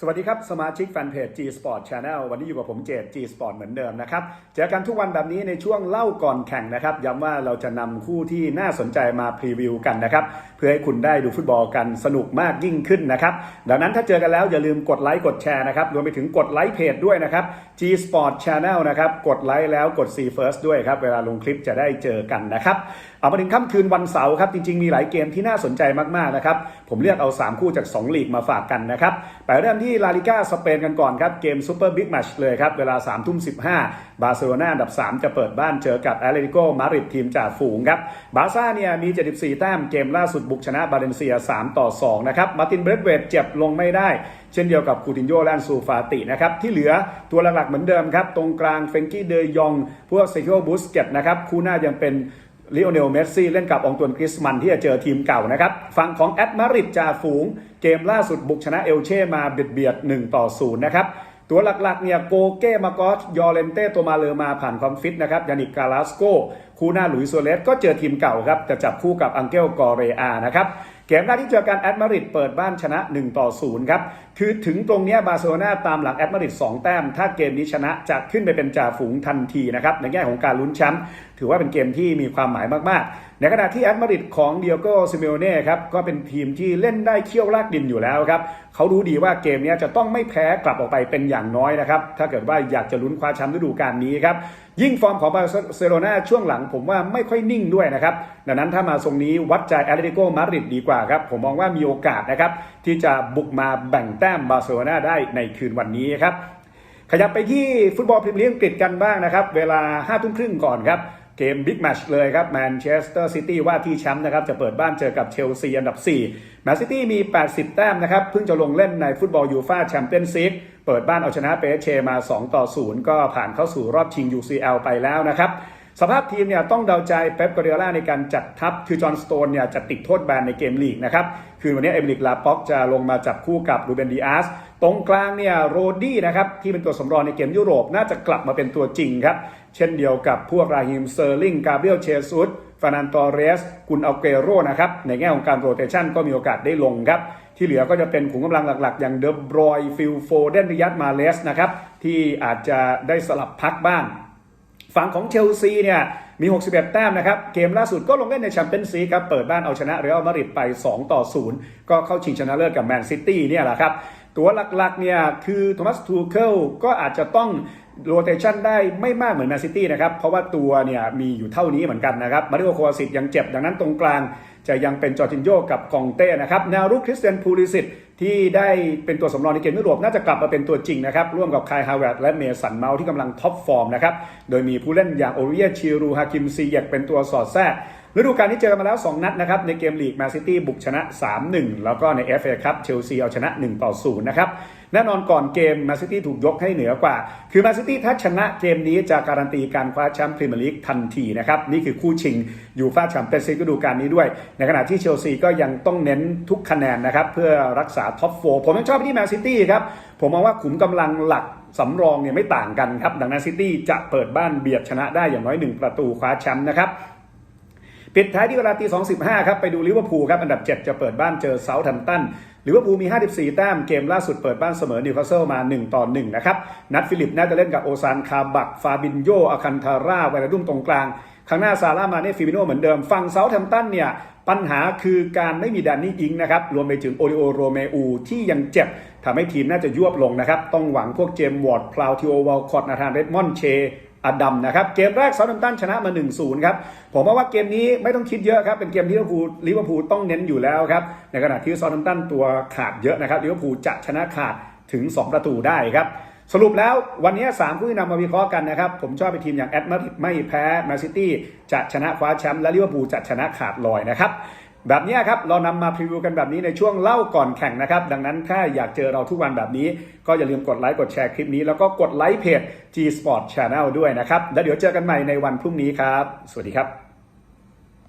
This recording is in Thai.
สวัสดีครับ สมาชิกแฟนเพจ G Sport Channel วันนี้อยู่กับผมเจต G Sport เหมือนเดิมนะครับ เจอกันทุกวันแบบนี้ในช่วงเล่าก่อนแข่งนะครับ ย้ำว่าเราจะนำคู่ที่น่าสนใจมาพรีวิวกันนะครับ เพื่อให้คุณได้ดูฟุตบอลกันสนุกมากยิ่งขึ้นนะครับ ดังนั้นถ้าเจอกันแล้วอย่าลืมกดไลค์กดแชร์นะครับ รวมไปถึงกดไลค์เพจด้วยนะครับ G Sport Channel นะครับ กดไลค์แล้วกด See First ด้วยครับ เวลาลงคลิปจะได้เจอกันนะครับ เอามาถึงค่ำคืนวันเสาร์ครับ จริง ๆ มีหลายเกมที่น่าสนใจมากๆนะครับ ผมเลือกเอา 3 คู่จาก 2 ลีกมาฝากกันนะครับ ไปเริ่มที่ลาลิก้าสเปนกันก่อนครับ เกมซูเปอร์บิ๊กแมชเลยครับ เวลา3ทุ่ม15บาร์เซโลนาอันดับ 3 จะเปิดบ้านเจอกับแอตเลติโกมาดริดทีมจ่าฝูงครับ บาร์ซ่าเนี่ยมี 74 แต้มเกมล่าสุดบุกชนะบาเลนเซีย 3 ต่อ 2 นะครับ มาร์ตินเบรดเวดเจ็บลงไม่ได้ เช่นเดียวกับคูตินโญ่และอันซูฟาตินะครับ ที่เหลือตัวหลักๆเหมือนเดิมครับ ตรงกลางเฟรงกี้เดยอง พวกเซคิโอบูสเกตนะครับ คู่หน้ายังเป็น ลิโอเนลเมสซี่เล่นกับองตวนกริสมันที่จะเจอทีมเก่านะครับ ฝั่งของแอตมาริดจ่าฝูง เกมล่าสุดบุกชนะเอลเช่มาเบียดเบียด1ต่อ0นะครับตัวหลักๆเนี่ยโกเก้มากอสยอเลนเต้ตัวมาเลอมาผ่านความฟิตนะครับยานิกกาลาสโกคู่หน้าหลุยส์โซเลสก็เจอทีมเก่าครับจะจับคู่กับอังเกลกอเรอานะครับเกมแรกที่เจอกันแอตมาริดเปิดบ้านชนะ1ต่อ0ครับ คือถึงตรงนี้บาร์เซโลนาตามหลังแอตมาริด2แต้ม ถ้าเกมนี้ชนะจะขึ้นไปเป็นจ่าฝูงทันทีนะครับ ในแง่ของการลุ้นแชมป์ถือว่าเป็นเกมที่มีความหมายมากๆ ในขณะที่แอตมาริดของเดียโกซิเมโอเน่ครับก็เป็นทีมที่เล่นได้เขี้ยวลากดินอยู่แล้วครับเขารู้ดีว่าเกมนี้จะต้องไม่แพ้กลับออกไปเป็นอย่างน้อยนะครับถ้าเกิดว่าอยากจะลุ้นคว้าแชมป์ฤดูกาลนี้ครับยิ่งฟอร์มของบาร์เซโลนาช่วงหลังผมว่าไม่ค่อยนิ่งด้วยนะครับดังนั้นถ้ามาทรงนี้วัดใจแอตเลติโกมาดริดดีกว่าครับผมมองว่ามีโอกาสนะครับที่จะบุกมาแบ่งแต้มบาร์เซโลนาได้ในคืนวันนี้ครับขยับไปที่ฟุตบอลพรีเมียร์ลีกอังกฤษกันบ้างนะครับ เวลา5้าทุ่มครึ่งก่อนครับ เกมบิ๊กแมชเลยครับแมนเชสเตอร์ซิตี้ว่าที่แชมป์นะครับ จะเปิดบ้านเจอกับเชลซีอันดับ 4 แมนซิตี้มี 80 แต้มนะครับ เพิ่งจะลงเล่นในฟุตบอลยูฟาแชมเปี้ยนซีกเปิดบ้านเอาชนะเปเชมา 2 ต่อ 0 ก็ผ่านเข้าสู่รอบชิง UCL ไปแล้วนะครับ สภาพทีมเนี่ยต้องเดาใจเป๊ปกวาเดโอล่าในการจัดทัพคือจอห์นสโตนเนี่ยจะติดโทษแบนในเกมลีกนะครับคือวันนี้เอมิลิกลาป็อกจะลงมาจับคู่กับรูเบนดีอาสตรงกลางเนี่ยโรดี้นะครับที่เป็นตัวสำรองในเกมยุโรปน่าจะกลับมาเป็นตัวจริงครับเช่นเดียวกับพวกราฮิมเซอร์ลิงกาเบรียลเชซุสฟานันตอเรสกุนอัลเกโรนะครับในแง่ของการโรเตชันก็มีโอกาสได้ลงครับที่เหลือก็จะเป็นขุมกำลังหลักๆ อย่างเดบรอยฟิลโฟเดนริยัตมาเลสนะครับที่อาจจะได้สลับพักบ้าง ฝั่งของเชลซีเนี่ยมี 61 แต้มนะครับ เกมล่าสุดก็ลงเล่นในแชมเปี้ยนซีครับ เปิดบ้านเอาชนะเรอัลมาดริดไป 2 ต่อ 0 ก็เข้าชิงชนะเลิศกับแมนซิตี้เนี่ยแหละครับ ตัวหลักๆเนี่ยคือโทมัสทูเคิลก็อาจจะต้องโรเตชันได้ไม่มากเหมือนแมนซิตี้นะครับ เพราะว่าตัวเนี่ยมีอยู่เท่านี้เหมือนกันนะครับ มาริโอโควาซิตยังเจ็บ ดังนั้นตรงกลางจะยังเป็นจอร์จินโยกับกองเต้นะครับแนวรุกคริสเตียนพูลิสิต ที่ได้เป็นตัวสำรองในเกมยุโรปน่าจะกลับมาเป็นตัวจริงนะครับร่วมกับคายฮาวเวิร์ดและเมสันเมาที่กำลังท็อปฟอร์มนะครับโดยมีผู้เล่นอย่างโอเรียชิรูฮากิมซีเยกเป็นตัวสอดแทรก ฤดูกาลนี้เจอกันมาแล้ว 2 นัดนะครับ ในเกมลีกแมนซิตี้บุกชนะ 3-1 แล้วก็ใน FA ครับเชลซีเอาชนะ 1 ต่อ 0 นะครับ แน่นอนก่อนเกมแมนซิตี้ถูกยกให้เหนือกว่า คือแมนซิตี้ถ้าชนะเกมนี้จะการันตีการคว้าแชมป์พรีเมียร์ลีกทันทีนะครับ นี่คือคู่ชิงยูฟ่าแชมเปี้ยนส์ลีกฤดูกาลนี้ด้วย ในขณะที่เชลซีก็ยังต้องเน้นทุกคะแนนนะครับเพื่อรักษาท็อปโฟผมยังชอบที่แมนซิตี้ครับผมมองว่าขุมกำลังหลักสำรองเนี่ยไม่ต่างกันครับ ดังนั้นซิตี้จะเปิดบ้านเบียดชนะได้อย่างน้อย 1 ประตูคว้าแชมป์นะครับ ปิดท้ายที่เวลาตี2.15ครับไปดูลิเวอร์พูลครับอันดับ 7 จะเปิดบ้านเจอเซาท์แฮมป์ตันลิเวอร์พูลมี 54 แต้มเกมล่าสุดเปิดบ้านเสมอนิวคาสเซิลมา 1 ต่อ 1 นะครับ นัดฟิลิปน่าจะเล่นกับโอซานคาบัก ฟาบินโยอาคันทาร่าไวราดุมตรงกลางข้างหน้าซาร่ามาเน่ฟิมิโนเหมือนเดิมฝั่งเซาท์แฮมป์ตันเนี่ยปัญหาคือการไม่มีแดนนี่อิงนะครับ รวมไปถึงโอริโอโรเมอูที่ยังเจ็บทำให้ทีมน่าจะยวบลงนะครับ ต้องหวังพวกเจมส์วอร์ดพลาวทิโอวอลคอตนาธานเรดมอนเช อดัมนะครับเกมแรกเซาท์แฮมป์ตันชนะมา 1-0 ครับ ผมว่าเกมนี้ไม่ต้องคิดเยอะครับเป็นเกมที่ลิเวอร์พูลลิเวอร์พูลต้องเน้นอยู่แล้วครับในขณะที่เซาท์แฮมป์ตันตัวขาดเยอะนะครับลิเวอร์พูลจะชนะขาดถึง 2 ประตูได้ครับสรุปแล้ววันนี้3คู่ที่นำมาวิเคราะห์กันนะครับ ผมชอบไปทีมอย่างแอตมาดริดไม่แพ้แมนซิตี้จะชนะคว้าแชมป์และลิเวอร์พูลจะชนะขาดลอยนะครับ แบบนี้ครับเรานำมาพรีวิวกันแบบนี้ในช่วงเล่าก่อนแข่งนะครับ ดังนั้นถ้าอยากเจอเราทุกวันแบบนี้ ก็อย่าลืมกดไลค์กดแชร์คลิปนี้ แล้วก็กดไลค์เพจ G Sport Channel ด้วยนะครับ แล้วเดี๋ยวเจอกันใหม่ในวันพรุ่งนี้ครับ สวัสดีครับ